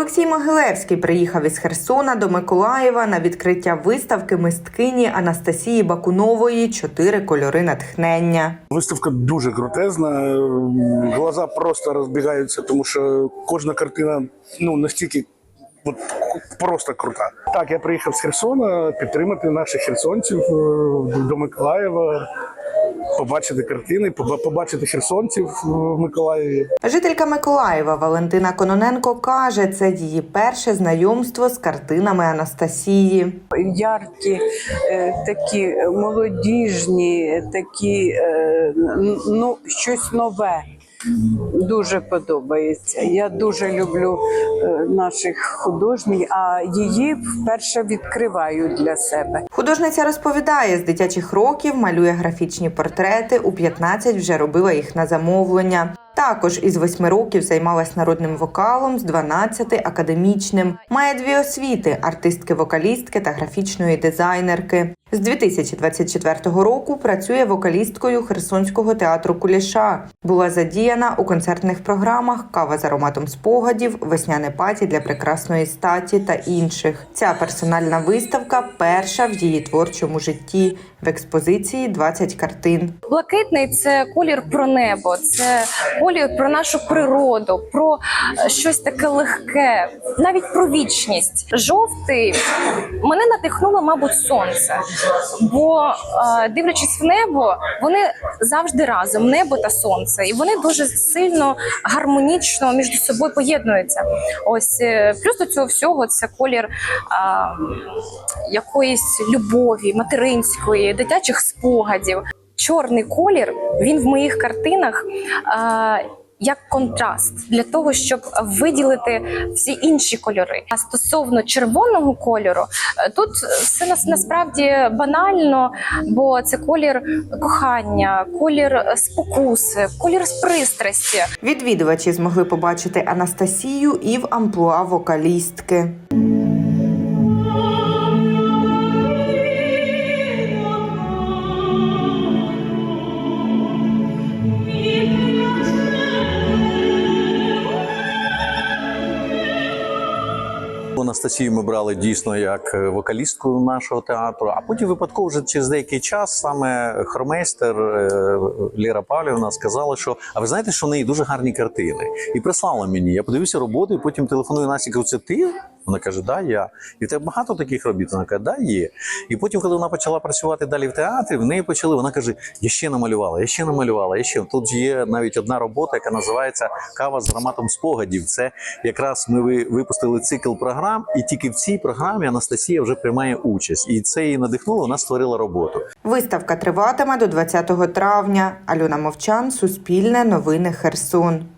Олексій Могилевський приїхав із Херсона до Миколаєва на відкриття виставки мисткині Анастасії Бакунової Чотири кольори натхнення. Виставка дуже крутезна. Глаза просто розбігаються, тому що кожна картина ну настільки от, просто крута. Так, я приїхав з Херсона підтримати наших херсонців е, до Миколаєва, побачити картини, побачити херсонців в Миколаєві. Жителька Миколаєва Валентина Кононенко каже, це її перше знайомство з картинами Анастасії. яркі, е, такі молодіжні, такі е, ну, щось нове. Дуже подобається. Я дуже люблю е, наших художників, а її вперше відкриваю для себе. Художниця розповідає, з дитячих років малює графічні портрети. У 15 вже робила їх на замовлення. Також із 8 років займалась народним вокалом, з 12 – академічним. Має дві освіти – артистки-вокалістки та графічної дизайнерки. З 2024 року працює вокалісткою Херсонського театру Куліша. Була задіяна у концертних програмах Кава з ароматом спогадів, Весняне паті для прекрасної статі та інших. Ця персональна виставка перша в її творчому житті. В експозиції 20 картин. Блакитний це колір про небо, це колір про нашу природу, про е, щось таке легке, навіть про вічність. Жовтий мене надихнуло, мабуть, сонце. Бо е, дивлячись в небо, вони завжди разом, небо та сонце, і вони дуже сильно гармонічно між собою поєднуються. Ось е, плюс до цього всього це колір а, якоїсь любові, материнської, дитячих спогадів. Чорний колір він в моїх картинах. А, як контраст для того, щоб виділити всі інші кольори. А стосовно червоного кольору, е, тут все нас насправді банально, бо це колір кохання, колір спокуси, колір пристрасті. Відвідувачі змогли побачити Анастасію і в амплуа вокалістки. Анастасію ми брали дійсно як е, вокалістку нашого театру, а потім випадково вже через деякий час саме хормейстер е, Ліра Павлівна сказала, що а ви знаєте, що в неї дуже гарні картини, і прислала мені. Я подивився роботу, і потім телефоную Насі кажу, це ти? Вона каже, да, я. І в тебе багато таких робіт. Вона каже, да, є. І потім, коли вона почала працювати далі в театрі, в неї почали. Вона каже: я ще намалювала, я ще намалювала, я ще тут є навіть одна робота, яка називається Кава з ароматом спогадів. Це якраз ми ви- випустили цикл програм, і тільки в цій програмі Анастасія вже приймає участь. І це її надихнуло. Вона створила роботу. Виставка триватиме до 20 травня. Альона Мовчан, Суспільне, Новини Херсон.